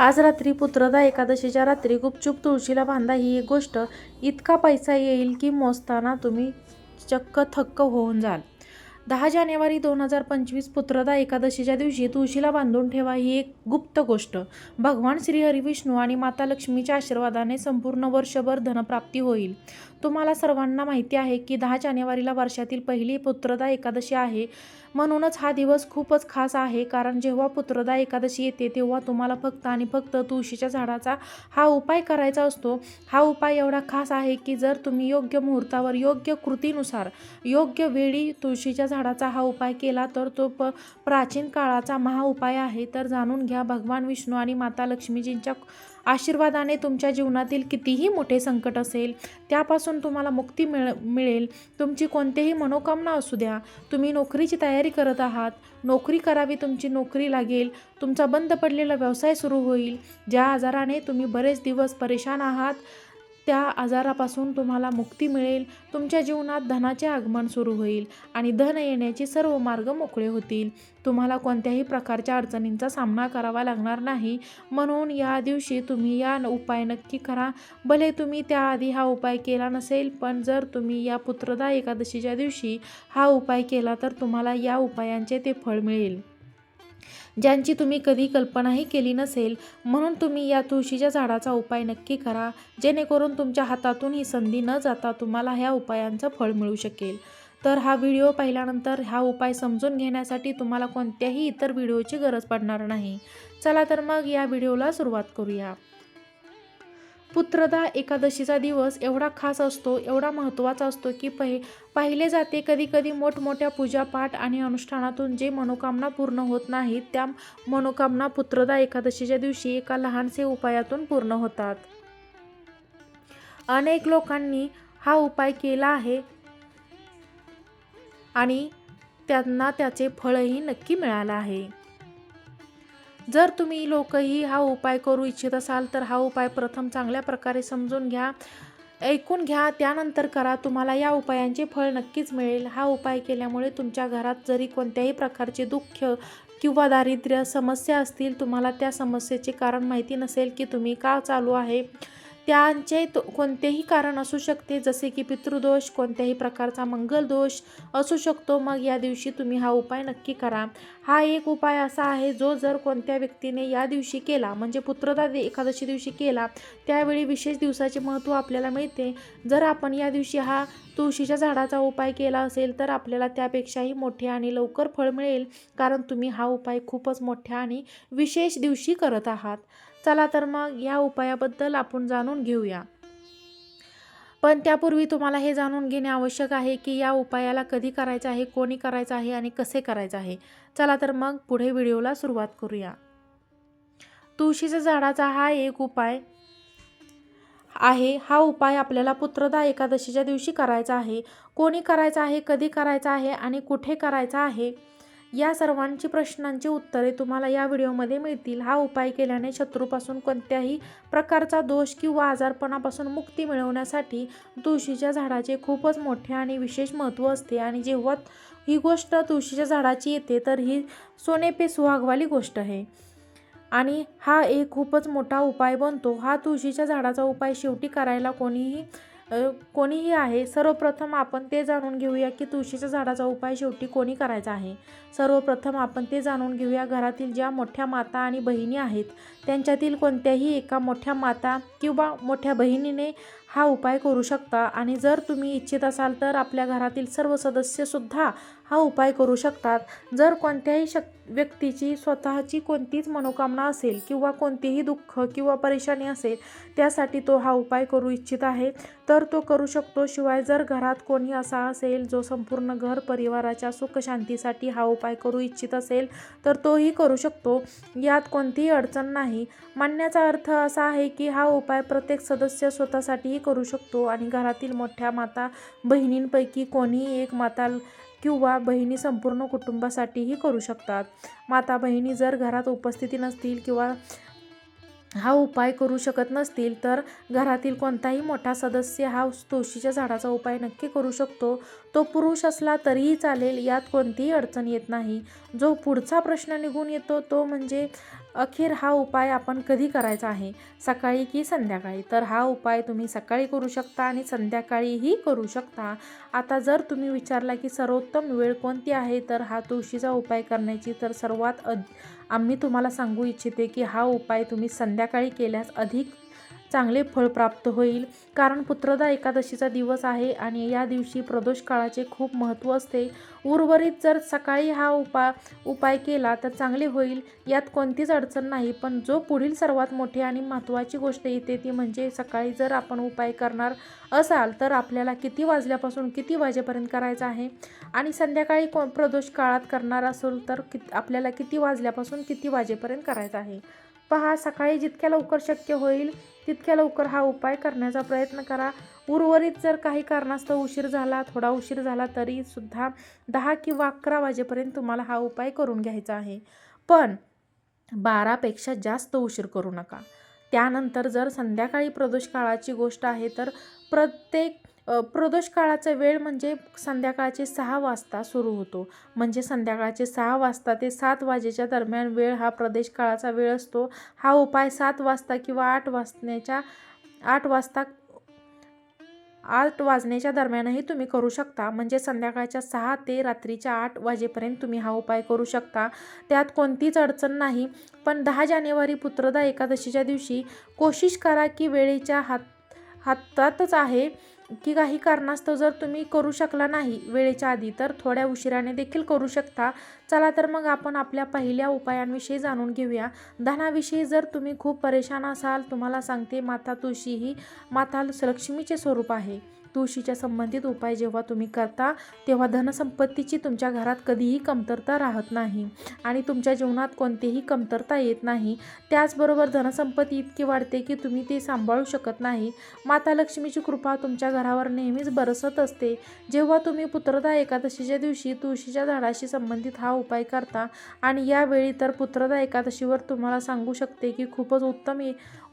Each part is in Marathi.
आज रात्री पुत्रदा एकादशीच्या रात्री गुपचूप तुळशीला बांधा ही एक गोष्ट. इतका पैसा येईल की मोजताना तुम्ही चक्क थक्क होऊन जाल. दहा जानेवारी दोन हजार पंचवीस पुत्रदा एकादशीच्या दिवशी तुळशीला बांधून ठेवा ही एक गुप्त गोष्ट. भगवान श्री हरिविष्णू आणि माता लक्ष्मीच्या आशीर्वादाने संपूर्ण वर्षभर धनप्राप्ती होईल. तुम्हाला सर्वांना माहिती आहे की दहा जानेवारीला वर्षातील पहिली पुत्रदा एकादशी आहे. म्हणूनच हा दिवस खूपच खास आहे कारण जेव्हा पुत्रदा एकादशी येते तेव्हा तुम्हाला फक्त आणि फक्त तुळशीच्या झाडाचा हा उपाय करायचा असतो. हा उपाय एवढा खास आहे की जर तुम्ही योग्य मुहूर्तावर योग्य कृतीनुसार योग्य वेळी तुळशीच्या झाडाचा हा उपाय केला तर तो प प्राचीन काळाचा महाउपाय आहे. तर जाणून घ्या भगवान विष्णू आणि माता लक्ष्मीजींच्या आशीर्वादाने तुमच्या जीवनातील कितीही मोठे संकट असेल त्यापासून तुम्हाला मुक्ती मिळ मिळेल. तुमची कोणतेही मनोकामना असू द्या. तुम्ही नोकरीची तयारी करत आहात. नोकरी करावी तुमची नोकरी लागेल. तुमचा बंद पडलेला व्यवसाय सुरू होईल. ज्या आजाराने तुम्ही बरेच दिवस परेशान आहात त्या आजारापासून तुम्हाला मुक्ती मिळेल तुमच्या जीवनात धनाचे आगमन सुरू होईल आणि धन येण्याचे सर्व मार्ग मोकळे होतील. तुम्हाला कोणत्याही प्रकारच्या अडचणींचा सामना करावा लागणार नाही. म्हणून या दिवशी तुम्ही या न- उपाय नक्की करा. भले तुम्ही त्याआधी हा उपाय केला नसेल पण जर तुम्ही या पुत्रदा एकादशीच्या दिवशी हा उपाय केला तर तुम्हाला या उपायांचे ते फळ मिळेल. ज्यांची तुम्ही कधी कल्पनाही केली नसेल म्हणून तुम्ही या तुळशीच्या झाडाचा उपाय नक्की करा जेणेकरून तुमच्या हातातून ही संधी न जाता तुम्हाला ह्या उपायांचं फळ मिळू शकेल. तर हा व्हिडिओ पाहिल्यानंतर हा उपाय समजून घेण्यासाठी तुम्हाला कोणत्याही इतर व्हिडिओची गरज पडणार नाही. चला तर मग या व्हिडिओला सुरुवात करूया. पुत्रदा एकादशीचा दिवस एवढा खास असतो एवढा महत्त्वाचा असतो की पहि पाहिले जाते कधी कधी मोठमोठ्या पूजापाठ आणि अनुष्ठानातून जे मनोकामना पूर्ण होत नाहीत त्या मनोकामना पुत्रदा एकादशीच्या दिवशी एका लहानसे उपायातून पूर्ण होतात. अनेक लोकांनी हा उपाय केला आहे आणि त्यांना त्याचे फळही नक्की मिळालं आहे. जर तुम्ही लोकही हा उपाय करू इच्छित असाल तर हा उपाय प्रथम चांगल्या प्रकारे समजून घ्या. ऐकून घ्या त्यानंतर करा. तुम्हाला या उपायांचे फळ नक्कीच मिळेल. हा उपाय केल्यामुळे तुमच्या घरात जरी कोणत्याही प्रकारचे दुःख किंवा दारिद्र्य समस्या असतील तुम्हाला त्या समस्येचे कारण माहिती नसेल की तुम्ही का चालू आहे. त्यांचे तो कोणतेही कारण असू शकते जसे की पितृदोष कोणत्याही प्रकारचा मंगल दोष असू शकतो. मग या दिवशी तुम्ही हा उपाय नक्की करा. हा एक उपाय असा आहे जो जर कोणत्या व्यक्तीने या दिवशी केला म्हणजे पुत्रदा एकादशी दिवशी केला त्यावेळी विशेष दिवसाचे महत्त्व आपल्याला मिळते. जर आपण या दिवशी हा तुळशीच्या झाडाचा उपाय केला असेल तर आपल्याला त्यापेक्षाही मोठे आणि लवकर फळ मिळेल कारण तुम्ही हा उपाय खूपच मोठ्या आणि विशेष दिवशी करत आहात. चला तर मग या उपायाबद्दल आपण जाणून घेऊया. पण त्यापूर्वी तुम्हाला हे जाणून घेणे आवश्यक आहे की या उपायाला कधी करायचं आहे कोणी करायचं आहे आणि कसे करायचं आहे. चला तर मग पुढे व्हिडिओला सुरुवात करूया. तुळशीच्या झाडाचा हा एक उपाय आहे. हा उपाय आपल्याला पुत्रदा एकादशीच्या दिवशी करायचा आहे. कोणी करायचा आहे कधी करायचा आहे आणि कुठे करायचा आहे या सर्वांची प्रश्नांची उत्तरे तुम्हाला या व्हिडिओमध्ये मिळतील. हा उपाय केल्याने शत्रूपासून कोणत्याही प्रकारचा दोष किंवा आजारपणापासून मुक्ती मिळवण्यासाठी तुळशीच्या झाडाचे खूपच मोठे आणि विशेष महत्त्व असते. आणि जेव्हा ही गोष्ट तुळशीच्या झाडाची येते तर ही सोनेपे सुहागवाली गोष्ट आहे. आणि हा एक खूपच मोठा उपाय बनतो. हा तुळशीच्या झाडाचा उपाय शेवटी करायला कोणीही कोणीही आहे सर्वप्रथम आपण ते जाणून घेऊया की तुळशीच्या झाडाचा उपाय शेवटी कोणी करायचा आहे. सर्वप्रथम आपण ते जाणून घेऊया घरातील ज्या मोठ्या माता आणि बहिणी आहेत त्यांच्यातील कोणत्याही एका मोठ्या माता किंवा मोठ्या बहिणीने हा उपाय करू शकता. आणि जर तुम्ही इच्छित असाल तर आपल्या घरातील सर्व सदस्यसुद्धा हा उपाय करू शकतात. जर कोणत्याही शक व्यक्तीची स्वतःची कोणतीच मनोकामना असेल किंवा कोणतीही दुःख किंवा परेशानी असेल त्यासाठी तो हा उपाय करू इच्छित आहे. तर तो करू शकतो. शिवाय जर घरात कोणी असा असेल जो संपूर्ण घर परिवाराच्या सुखशांतीसाठी हा उपाय करू इच्छित असेल तर तोही करू शकतो. यात कोणतीही अडचण नाही. मानण्याचा अर्थ असा आहे की हा उपाय प्रत्येक सदस्य स्वतःसाठीही करू शकतो. आणि घरातील मोठ्या माता बहिणींपैकी कोणीही एक माता किंवा बहिणी संपूर्ण कुटुंबासाठीही करू शकतात. माता बहिणी जर घरात उपस्थिती नसतील किंवा हा उपाय करू शकत नसतील तर घरातील कोणताही मोठा सदस्य हा तुळशीच्या झाडाचा उपाय नक्की करू शकतो. तो पुरुष असला तरीही चालेल यात कोणतीही अडचण येत नाही. जो पुढचा प्रश्न निघून येतो तो म्हणजे अखेर हा उपाय आपण कधी करायचा आहे? सकाळी की संध्याकाळी? तर हा उपाय तुम्ही सकाळी करू शकता आणि संध्याकाळीही करू शकता. आता जर तुम्ही विचारला की सर्वोत्तम वेळ कोणती आहे तर हा तुळशीचा उपाय करण्याची तर सर्वात अ आम्ही तुम्हाला सांगू इच्छिते की हा उपाय तुम्ही संध्याकाळी केल्यास अधिक चांगले फळ प्राप्त होईल. कारण पुत्रदा एकादशीचा दिवस आहे आणि या दिवशी प्रदोष काळाचे खूप महत्त्व असते. उर्वरित जर सकाळी हा उपा उपाय केला तर चांगले होईल. यात कोणतीच अडचण नाही. पण जो पुढील सर्वात मोठी आणि महत्त्वाची गोष्ट येते ती म्हणजे सकाळी जर आपण उपाय करणार असाल तर आपल्याला किती वाजल्यापासून किती वाजेपर्यंत करायचा आहे? आणि संध्याकाळी को प्रदोष काळात करणार असेल तर कि आपल्याला किती वाजल्यापासून किती वाजेपर्यंत करायचं आहे? पहा सकाळी जितक्या लवकर शक्य होईल तितक्या लवकर हा उपाय करण्याचा प्रयत्न करा. उर्वरित जर काही कारणास्तव उशीर झाला थोडा उशीर झाला तरी सुद्धा दहा किंवा अकरा वाजेपर्यंत तुम्हाला हा उपाय करून घ्यायचा आहे. पण बारापेक्षा जास्त उशीर करू नका. त्यानंतर जर संध्याकाळी प्रदोष काळाची गोष्ट आहे तर प्रत्येक प्रदोष काळाचा वेळ म्हणजे संध्याकाळचे सहा वाजता सुरू होतो. म्हणजे संध्याकाळचे सहा वाजता ते सात वाजेच्या दरम्यान वेळ हा प्रदेश काळाचा वेळ असतो. हा उपाय सात वाजता किंवा आठ वाजण्याच्या आठ वाजता आठ वाजण्याच्या दरम्यानही तुम्ही करू शकता. म्हणजे संध्याकाळच्या सहा ते रात्रीच्या आठ वाजेपर्यंत तुम्ही हा उपाय करू शकता. त्यात कोणतीच अडचण नाही. पण दहा जानेवारी पुत्रदा एकादशीच्या दिवशी कोशिश करा की वेळेच्या हात हातातच आहे. की काही कारणास्तव जर तुम्ही करू शकला नाही वेळेच्या आधी तर थोड्या उशिराने देखील करू शकता. चला तर मग आपण आपल्या पहिल्या उपायांविषयी जाणून घेऊया. धनाविषयी जर तुम्ही खूप परेशान असाल तुम्हाला सांगते माता तुळशी ही माता लक्ष्मीचे स्वरूप आहे. तुळशीच्या संबंधित उपाय जेव्हा तुम्ही करता तेव्हा धनसंपत्तीची तुमच्या घरात कधीही कमतरता राहत नाही आणि तुमच्या जीवनात कोणतीही कमतरता येत नाही. त्याचबरोबर धनसंपत्ती इतकी वाढते की तुम्ही ते सांभाळू शकत नाही. माता लक्ष्मीची कृपा तुमच्या घरावर नेहमीच बरसत असते. जेव्हा तुम्ही पुत्रदा एकादशीच्या दिवशी तुळशीच्या झाडाशी संबंधित हा उपाय करता आणि यावेळी तर पुत्रदा एकादशीवर तुम्हाला सांगू शकते की खूपच उत्तम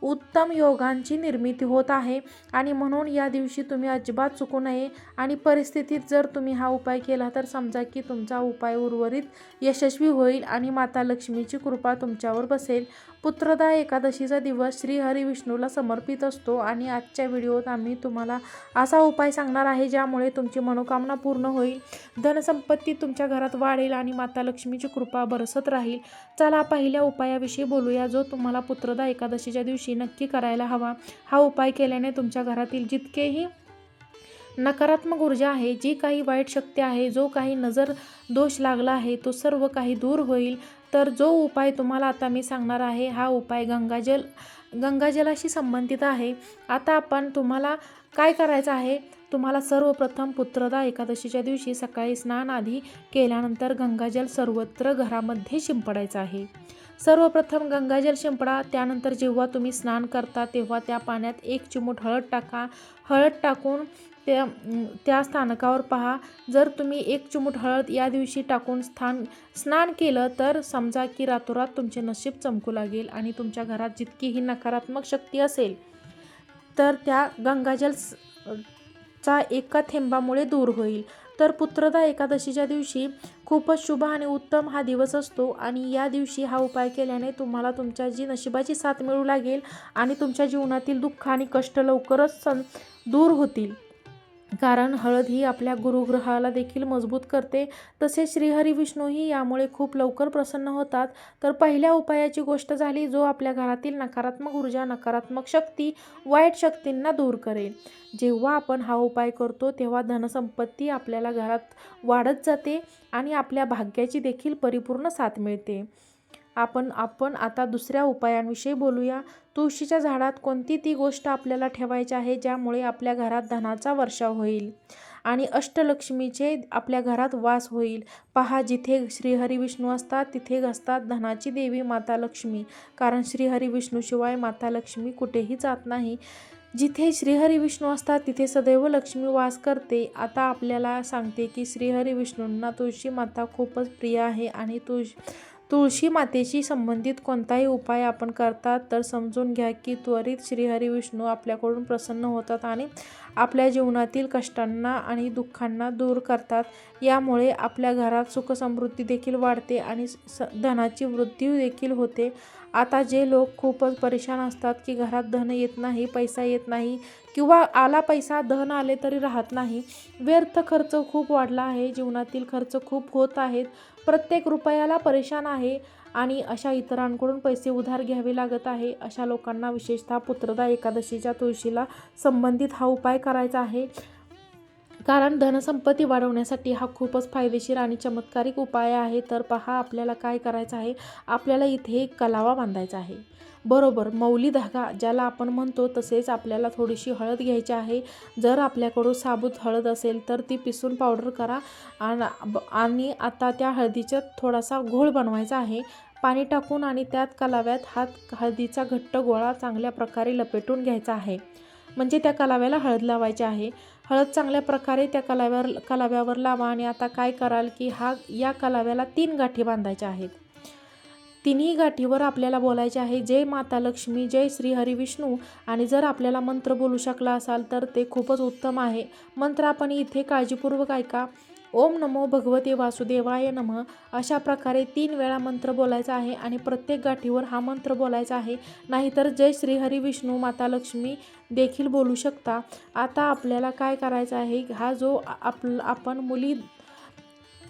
उत्तम योगांची निर्मिती होत आहे. आणि म्हणून या दिवशी तुम्ही अजिबात चुकू नये. आणि परिस्थितीत जर तुम्ही हा उपाय केला तर समजा की तुमचा उपाय उर्वरित यशस्वी होईल आणि माता लक्ष्मीची कृपा तुमच्यावर बसेल. पुत्रदा एकादशीचा दिवस श्री हरी विष्णूला समर्पित असतो आणि आजच्या व्हिडिओत आम्ही तुम्हाला असा उपाय सांगणार आहे ज्यामुळे तुमची मनोकामना पूर्ण होईल धनसंपत्ती तुमच्या घरात वाढेल आणि माता लक्ष्मीची कृपा बरसत राहील. चला पहिल्या उपायाविषयी बोलूया जो तुम्हाला पुत्रदा एकादशीच्या दिवशी नक्की करायला हवा. हा उपाय केल्याने तुमच्या घरातील जितकेही नकारात्मक ऊर्जा आहे जी काही वाईट शक्ती आहे जो काही नजर दोष लागला आहे तो सर्व काही दूर होईल. तर जो उपाय तुम्हाला आता मी सांगणार आहे हा उपाय गंगाजल गंगाजलाशी संबंधित आहे. आता आपण तुम्हाला काय करायचं आहे? तुम्हाला सर्वप्रथम पुत्रदा एकादशीच्या दिवशी सकाळी स्नान आधी केल्यानंतर गंगाजल सर्वत्र घरामध्ये शिंपडायचं आहे. सर्वप्रथम गंगाजल शिंपडा त्यानंतर जेव्हा तुम्ही स्नान करता तेव्हा त्या पाण्यात एक चिमूट हळद टाका. हळद टाकून त्या त्या स्थानकावर पहा. जर तुम्ही एक चिमूट हळद या दिवशी टाकून स्थान स्नान केलं तर समजा की रातोरात तुमचे नशीब चमकू लागेल आणि तुमच्या घरात जितकीही नकारात्मक शक्ती असेल तर त्या गंगाजल चा एका थेंबामुळे दूर होईल. तर पुत्रदा एकादशीच्या दिवशी खूपच शुभ आणि उत्तम हा दिवस असतो आणि या दिवशी हा उपाय केल्याने तुम्हाला तुमच्या जी नशिबाची साथ मिळू लागेल आणि तुमच्या जीवनातील दुःख आणि कष्ट लवकरच सं दूर होतील. कारण हळद ही आपल्या गुरुग्रहाला देखील मजबूत करते. तसेच श्रीहरी विष्णूही यामुळे खूप लवकर प्रसन्न होतात. तर पहिल्या उपायाची गोष्ट झाली जो आपल्या घरातील नकारात्मक ऊर्जा नकारात्मक शक्ती वाईट शक्तींना दूर करेल. जेव्हा आपण हा उपाय करतो तेव्हा धनसंपत्ती आपल्याला घरात वाढत जाते आणि आपल्या भाग्याची देखील परिपूर्ण साथ मिळते. आपण आपण आता दुसऱ्या उपायांविषयी बोलूया. तुळशीच्या झाडात कोणती ती गोष्ट आपल्याला ठेवायची आहे ज्यामुळे आपल्या घरात धनाचा वर्षाव होईल? आणि अष्टलक्ष्मीचे आपल्या घरात वास होईल. पहा जिथे श्रीहरी विष्णू असतात तिथे असतात धनाची देवी माता लक्ष्मी. कारण श्रीहरी विष्णूशिवाय माता लक्ष्मी कुठेही जात नाही. जिथे श्रीहरी विष्णू असतात तिथे सदैव लक्ष्मी वास करते. आता आपल्याला सांगते की श्रीहरी विष्णूंना तुळशी माता खूपच प्रिय आहे आणि तुळशी तुळशी मातेशी संबंधित कोणताही उपाय आपण करतात तर समजून घ्या की त्वरित श्रीहरी विष्णू आपल्याकडून प्रसन्न होतात आणि आपल्या जीवनातील कष्टांना आणि दुःखांना दूर करतात. यामुळे आपल्या घरात सुखसमृद्धी देखील वाढते आणि स धनाची वृद्धी देखील होते. आता जे लोक खूपच परेशान असतात की घरात धन येत नाही पैसा येत नाही किंवा आला पैसा धन आले तरी राहत नाही. व्यर्थ खर्च खूप वाढला आहे जीवनातील खर्च खूप होत आहेत. प्रत्येक रुपयाला परेशान आहे आणि अशा इतरांकडून पैसे उधार घ्यावे लागत आहे. अशा लोकांना विशेषतः पुत्रदा एकादशीच्या तुळशीला संबंधित हा उपाय करायचा आहे. कारण धनसंपत्ती वाढवण्यासाठी हा खूपच फायदेशीर आणि चमत्कारिक उपाय आहे. तर पहा आपल्याला काय करायचं आहे? आपल्याला इथे एक कलावा बांधायचा आहे. बरोबर मौली धागा ज्याला आपण म्हणतो तसेच आपल्याला थोडीशी हळद घ्यायची आहे. जर आपल्याकडून साबूत हळद असेल तर ती पिसून पावडर करा आणि आता त्या हळदीचा थोडासा घोळ बनवायचा आहे. पाणी टाकून आणि त्यात कलाव्यात हात हळदीचा घट्ट गोळा चांगल्या प्रकारे लपेटून घ्यायचा आहे. म्हणजे त्या कलाव्याला हळद लावायची आहे. हळद चांगल्या प्रकारे त्या कलाव्यावर कलाव्यावर लावा आणि आता काय कराल की हा या कलाव्याला तीन गाठी बांधायच्या आहेत. तिन्ही गाठीवर आपल्याला बोलायचे आहे. जय माता लक्ष्मी जय श्री हरी विष्णू. आणि जर आपल्याला मंत्र बोलू शकला असाल तर ते खूपच उत्तम आहे. मंत्र आपण इथे काळजीपूर्वक ऐका. ओम नमो भगवते वासुदेवाय नमः. अशा प्रकारे तीन वेळा मंत्र बोलायचा आहे आणि प्रत्येक गाठीवर हा मंत्र बोलायचा आहे. नाहीतर जय श्री हरी विष्णू माता लक्ष्मी देखील बोलू शकता. आता आपल्याला काय करायचं आहे? हा जो आप आपण मुली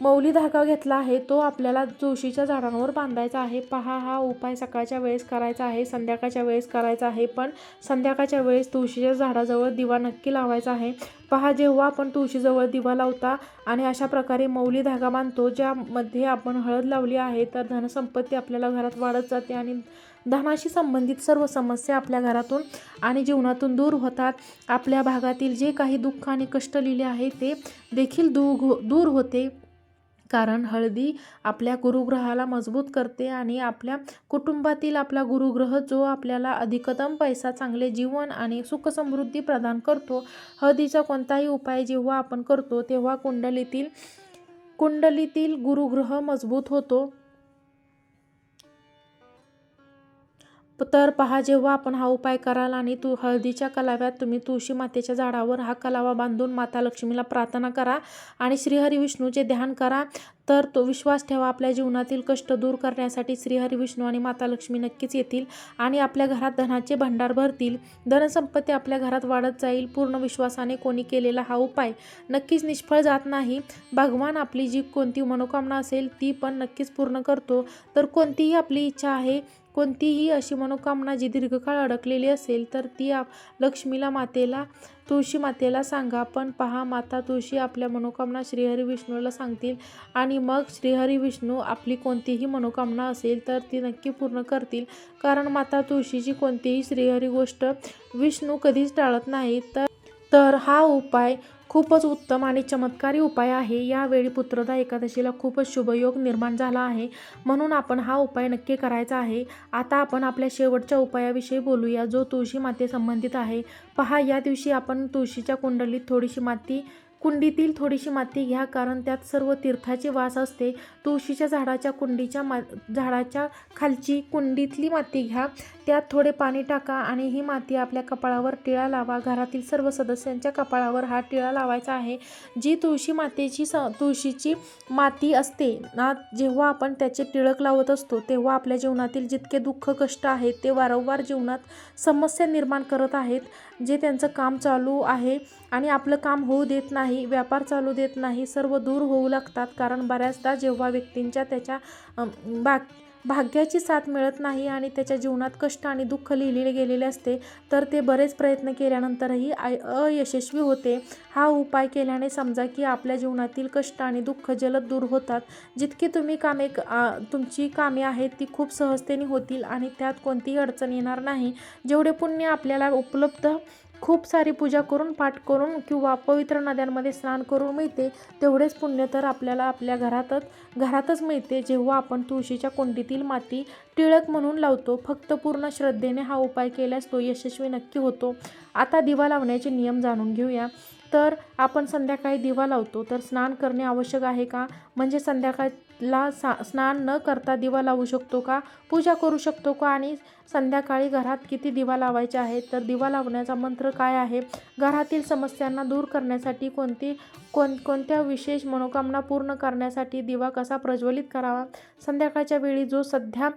मौली धागा घेतला आहे. तो आपल्याला तुळशीच्या झाडांवर बांधायचा आहे. पहा हा उपाय सकाळच्या वेळेस करायचा आहे संध्याकाळच्या वेळेस करायचा आहे पण संध्याकाळच्या वेळेस तुळशीच्या झाडाजवळ दिवा नक्की लावायचा आहे. पहा जेव्हा आपण तुळशीजवळ दिवा लावता आणि अशा प्रकारे मौली धागा बांधतो ज्यामध्ये आपण हळद लावली आहे तर धनसंपत्ती आपल्याला घरात वाढत जाते आणि धनाशी संबंधित सर्व समस्या आपल्या घरातून आणि जीवनातून दूर होतात. आपल्या भागातील जे काही दुःख आणि कष्ट लिहिले आहे ते देखील दूर दूर होते. कारण हळदी आपल्या गुरुग्रहाला मजबूत करते आणि आपल्या कुटुंबातील आपला गुरुग्रह जो आपल्याला अधिकतम पैसा चांगले जीवन आणि सुखसमृद्धी प्रदान करतो हळदीचा कोणताही उपाय जेव्हा आपण करतो तेव्हा कुंडलीतील कुंडलीतील गुरुग्रह मजबूत होतो. तर पहा जेव्हा आपण हा उपाय कराल आणि तू हळदीच्या कलाव्यात तुम्ही तुळशी मातेच्या झाडावर हा कलावा बांधून माता लक्ष्मीला प्रार्थना करा आणि श्रीहरी विष्णूचे ध्यान करा तर तो विश्वास ठेवा आपल्या जीवनातील कष्ट दूर करण्यासाठी श्रीहरी विष्णू आणि माता लक्ष्मी नक्कीच येतील आणि आपल्या घरात धनाचे भंडार भरतील. धनसंपत्ती आपल्या घरात वाढत जाईल. पूर्ण विश्वासाने कोणी केलेला हा उपाय नक्कीच निष्फळ जात नाही. भगवान आपली जी कोणती मनोकामना असेल ती पण नक्कीच पूर्ण करतो. तर कोणतीही आपली इच्छा आहे कोणतीही अशी मनोकामना जी दीर्घकाळ अडकलेली असेल तर ती आप लक्ष्मीला मातेला तुळशी मातेला सांगा. पण पहा माता तुळशी आपल्या मनोकामना श्रीहरी विष्णूला सांगतील. आणि मग श्रीहरी विष्णू आपली कोणतीही मनोकामना असेल तर ती नक्की पूर्ण करतील. कारण माता तुळशीची कोणतीही श्रीहरी गोष्ट विष्णू कधीच टाळत नाही. तर तर हा उपाय खूपच उत्तम आणि चमत्कारी उपाय आहे. यावेळी पुत्रदा एकादशीला खूपच शुभयोग निर्माण झाला आहे. म्हणून आपण हा उपाय नक्की करायचा आहे. आता आपण आपल्या शेवटच्या उपायाविषयी बोलूया जो तुळशी माते संबंधित आहे. पहा या दिवशी आपण तुळशीच्या कुंडलीत थोडीशी माती कुंडीतील थोडीशी माती घ्या कारण त्यात सर्व तीर्थाची वास असते. तुळशीच्या झाडाच्या कुंडीच्या मा झाडाच्या खालची कुंडीतली माती घ्या. त्यात थोडे पाणी टाका आणि ही माती आपल्या कपाळावर टिळा लावा. घरातील सर्व सदस्यांच्या कपाळावर हा टिळा लावायचा आहे. जी तुळशी मातेची स तुळशीची माती असते ना जेव्हा आपण त्याचे टिळक लावत असतो तेव्हा आपल्या जीवनातील जितके दुःख कष्ट आहेत ते वारंवार जीवनात समस्या निर्माण करत आहेत. जे त्यांचं काम चालू आहे आणि आपलं काम होऊ देत नाही व्यापार चालू देत नाही सर्व दूर होऊ लागतात. कारण बऱ्याचदा जेव्हा व्यक्तींच्या त्याच्या भाग भाग्याची साथ मिळत नाही आणि त्याच्या जीवनात कष्ट आणि दुःख लिहिलेले गेलेले असते तर ते बरेच प्रयत्न केल्यानंतरही आय अयशस्वी होते. हा उपाय केल्याने समजा की आपल्या जीवनातील कष्ट आणि दुःख जलद दूर होतात. जितकी तुम्ही कामे तुमची कामे आहेत ती खूप सहजतेने होतील आणि त्यात कोणतीही अडचण येणार नाही. जेवढे पुण्य आपल्याला उपलब्ध खूप सारी पूजा करून पाठ करून किंवा पवित्र नद्यांमध्ये स्नान करून मिळते तेवढेच पुण्य तर आपल्याला आपल्या घरातच घरातच मिळते. जेव्हा आपण तुळशीच्या कुंडीतील माती टिळक म्हणून लावतो फक्त पूर्ण श्रद्धेने हा उपाय केल्यास तो यशस्वी नक्की होतो. आता दिवा लावण्याचे नियम जाणून घेऊया. तर आपण संध्याकाळी दिवा लावतो. तर स्नान करणे आवश्यक आहे का? म्हणजे ला सा स्नान न करता दिवा लावू शकतो का? पूजा करू शकतो का? आणि संध्याकाळी घरात किती दिवा लावायचे आहेत? तर दिवा लावण्याचा मंत्र काय आहे? घरातील समस्यांना दूर करण्यासाठी कोणती कोण कोणत्या विशेष मनोकामना पूर्ण करण्यासाठी दिवा कसा प्रज्वलित करावा? संध्याकाळच्या वेळी जो सध्या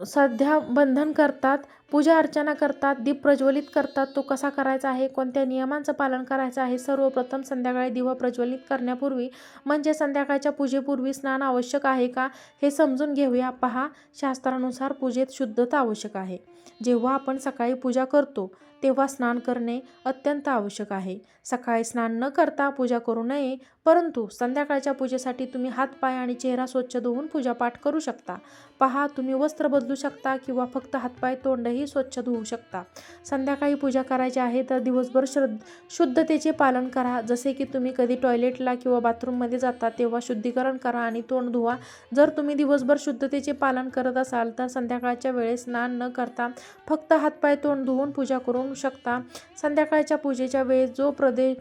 सध्या बंधन करतात पूजा अर्चना करतात दीप प्रज्वलित करतात. तो कसा करायचा आहे? कोणत्या नियमांचं पालन करायचं आहे? सर्वप्रथम संध्याकाळी दिवा प्रज्वलित करण्यापूर्वी म्हणजे संध्याकाळच्या पूजेपूर्वी स्नान आवश्यक आहे का? हे समजून घेऊया. पहा शास्त्रानुसार पूजेत शुद्धता आवश्यक आहे. जेव्हा आपण सकाळी पूजा करतो तेव्हा स्नान करणे अत्यंत आवश्यक आहे. सकाळी स्नान न करता पूजा करू नये परंतु संध्याकाळच्या पूजेसाठी तुम्ही हातपाय आणि चेहरा स्वच्छ धुवून पूजापाठ करू शकता. पहा तुम्ही वस्त्र बदलू शकता किंवा फक्त हातपाय तोंडही स्वच्छ धुवू शकता. संध्याकाळी पूजा करायची आहे तर दिवसभर श्रद्ध शुद्धतेचे पालन करा. जसे की तुम्ही कधी टॉयलेटला किंवा बाथरूममध्ये जाता तेव्हा शुद्धीकरण करा आणि तोंड धुवा. जर तुम्ही दिवसभर शुद्धतेचे पालन करत असाल तर संध्याकाळच्या वेळेस स्नान न करता फक्त हातपाय तोंड धुवून पूजा करू शकता. संध्याकाळच्या पूजेच्या वेळेस जो प्रदे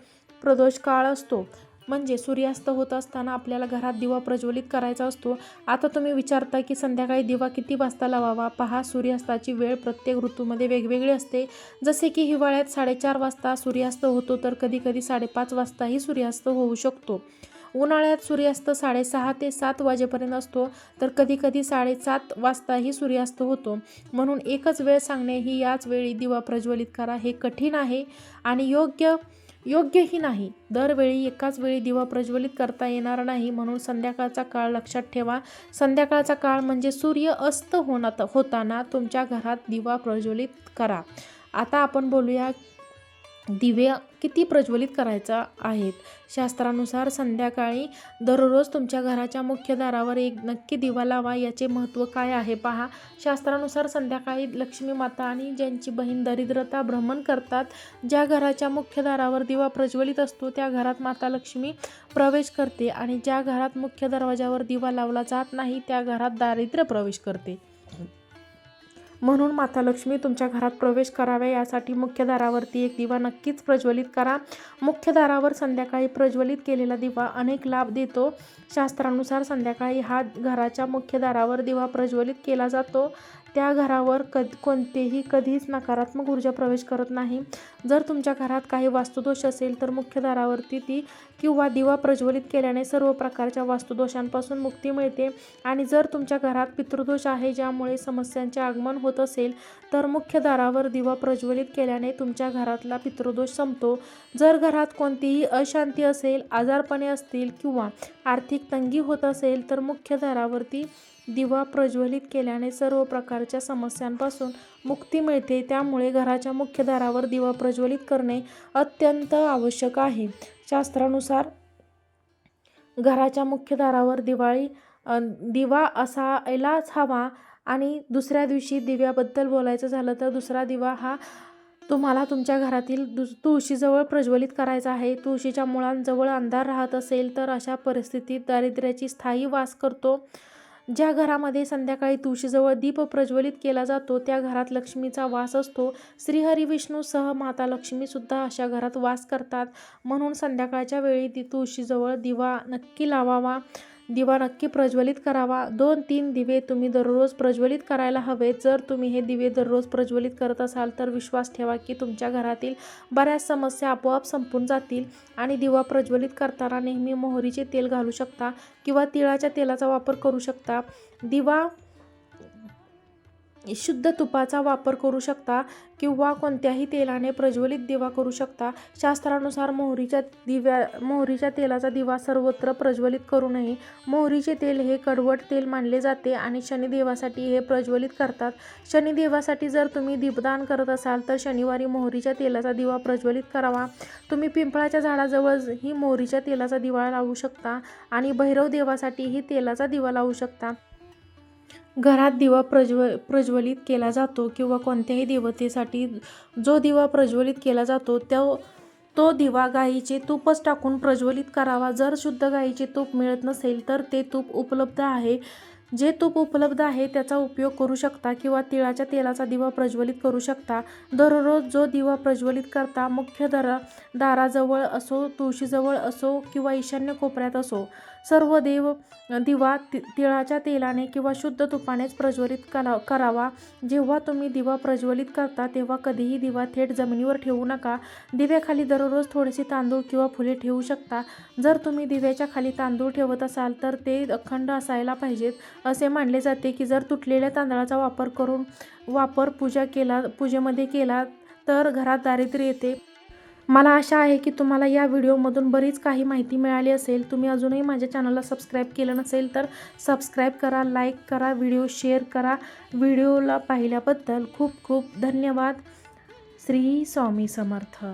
प्रदोष काळ असतो म्हणजे सूर्यास्त होत असताना आपल्याला घरात दिवा प्रज्वलित करायचा असतो. आता तुम्ही विचारता की संध्याकाळी दिवा किती वाजता लावावा? पहा सूर्यास्ताची वेळ प्रत्येक ऋतूमध्ये वेगवेगळी असते. जसे की हिवाळ्यात साडेचार वाजता सूर्यास्त होतो तर कधीकधी साडेपाच वाजताही सूर्यास्त होऊ शकतो. उन्हाळ्यात सूर्यास्त साडेसहा ते सात वाजेपर्यंत असतो तर कधीकधी साडेसात वाजताही सूर्यास्त होतो. म्हणून एकच वेळ सांगणे ही याच वेळी दिवा प्रज्वलित करा हे कठीण आहे आणि योग्य योग्यही नाही. दरवेळी एकाच वेळी दिवा प्रज्वलित करता येणार नाही म्हणून संध्याकाळचा काळ लक्षात ठेवा. संध्याकाळचा काळ म्हणजे सूर्य अस्त होणार होताना तुमच्या घरात दिवा प्रज्वलित करा. आता आपण बोलूया दिवे किती प्रज्वलित करायचा आहेत? शास्त्रानुसार संध्याकाळी दररोज तुमच्या घराच्या मुख्य दारावर एक नक्की दिवा लावा. याचे महत्त्व काय आहे पहा. शास्त्रानुसार संध्याकाळी लक्ष्मी माता आणि ज्यांची बहीण दरिद्रता भ्रमण करतात ज्या घराच्या मुख्य दारावर दिवा प्रज्वलित असतो त्या घरात माता लक्ष्मी प्रवेश करते आणि ज्या घरात मुख्य दरवाजावर दिवा लावला जात नाही त्या घरात दारिद्र्य प्रवेश करते. म्हणून माता लक्ष्मी तुमच्या घरात प्रवेश करावे यासाठी मुख्य दारावरती एक दिवा नक्कीच प्रज्वलित करा. मुख्य दारावर संध्याकाळी प्रज्वलित केलेला दिवा अनेक लाभ देतो. शास्त्रानुसार संध्याकाळी हा घराच्या मुख्य दारावर दिवा प्रज्वलित केला जातो. त्या घरावर कध कोणतेही कधीच नकारात्मक ऊर्जा प्रवेश करत नाही. जर तुमच्या घरात काही वास्तुदोष असेल तर मुख्य दारावरती ती किंवा दिवा प्रज्वलित केल्याने सर्व प्रकारच्या वास्तुदोषांपासून मुक्ती मिळते. आणि जर तुमच्या घरात पितृदोष आहे ज्यामुळे समस्यांचे आगमन होत असेल तर मुख्य दारावर दिवा प्रज्वलित केल्याने तुमच्या घरातला पितृदोष संपतो. जर घरात कोणतीही अशांती असेल आजारपणे असतील किंवा आर्थिक तंगी होत असेल तर मुख्य दारावरती दिवा प्रज्वलित केल्याने सर्व प्रकारच्या समस्यांपासून मुक्ती मिळते. त्यामुळे घराच्या मुख्य दारावर दिवा प्रज्वलित करणे अत्यंत आवश्यक आहे. शास्त्रानुसार घराच्या मुख्य दारावर दिवाळी दिवा असायलाच हवा आणि दुसऱ्या दिवशी दिव्याबद्दल बोलायचं झालं तर दुसरा दिवा हा तुम्हाला तुमच्या घरातील दुस तुळशीजवळ प्रज्वलित करायचा आहे. तुळशीच्या मुळांजवळ अंधार राहत असेल तर अशा परिस्थितीत दारिद्र्याची स्थायी वास करतो. ज्या घरामध्ये संध्याकाळी तुळशीजवळ दीप प्रज्वलित केला जातो त्या घरात लक्ष्मीचा वास असतो. श्रीहरी विष्णूसह माता लक्ष्मीसुद्धा अशा घरात वास करतात. म्हणून संध्याकाळच्या वेळी ती तुळशीजवळ दिवा नक्की लावावा. दिवा नक्की प्रज्वलित करावा. दोन तीन दिवे तुम्ही दररोज प्रज्वलित करायला हवे. जर तुम्ही हे दिवे दररोज प्रज्वलित करत असाल तर विश्वास ठेवा की तुमच्या घरातील बऱ्याच समस्या आपोआप संपून जातील आणि दिवा प्रज्वलित करताना नेहमी मोहरीचे तेल घालू शकता किंवा तिळाच्या तेलाचा वापर करू शकता. दिवा शुद्ध तुपाचा वापर करू शकता किंवा कोणत्याही तेलाने प्रज्वलित दिवा करू शकता. शास्त्रानुसार मोहरीच्या दिव्या मोहरीच्या तेलाचा दिवा सर्वत्र प्रज्वलित करू नये मोहरीचे तेल हे कडवट तेल मानले जाते आणि शनिदेवासाठी हे प्रज्वलित करतात. शनिदेवासाठी जर तुम्ही दीपदान करत असाल तर शनिवारी मोहरीच्या तेलाचा दिवा प्रज्वलित करावा. तुम्ही पिंपळाच्या झाडाजवळ ही मोहरीच्या तेलाचा दिवा लावू शकता आणि भैरव देवासाठीही तेलाचा दिवा लावू शकता. घरात दिवा प्रज्व प्रज्वलित केला जातो किंवा कोणत्याही देवतेसाठी जो दिवा प्रज्वलित केला जातो तो तो दिवा गाईचे तूपच टाकून प्रज्वलित करावा. जर शुद्ध गाईचे तूप मिळत नसेल तर ते तूप उपलब्ध आहे. जे तूप उपलब्ध आहे त्याचा उपयोग करू शकता किंवा तिळाच्या तेलाचा दिवा प्रज्वलित करू शकता. दररोज जो दिवा प्रज्वलित करता मुख्य दर दाराजवळ असो तुळशीजवळ असो किंवा ईशान्य कोपऱ्यात असो सर्व देव दिवा ति तिळाच्या तेलाने किंवा शुद्ध तुपानेच प्रज्वलित करा करावा. जेव्हा तुम्ही दिवा प्रज्वलित करता तेव्हा कधीही दिवा थेट जमिनीवर ठेवू नका. दिव्याखाली दररोज थोडेसे तांदूळ किंवा फुले ठेवू शकता. जर तुम्ही दिव्याच्या खाली तांदूळ ठेवत असाल तर ते अखंड असायला पाहिजेत. असे मानले जाते की जर तुटलेल्या तांदळाचा वापर करून वापर पूजा केला पूजेमध्ये केला तर घरात दारिद्र्य येते. मला आशा आहे की तुम्हाला या व्हिडिओमधून बरीच काही माहिती मिळाली असेल. तुम्ही अजूनही माझ्या चॅनलला सबस्क्राईब केलं नसेल तर सबस्क्राईब करा लाईक करा व्हिडिओ शेअर करा. व्हिडिओला पाहिल्याबद्दल खूप खूप धन्यवाद. श्री स्वामी समर्थ.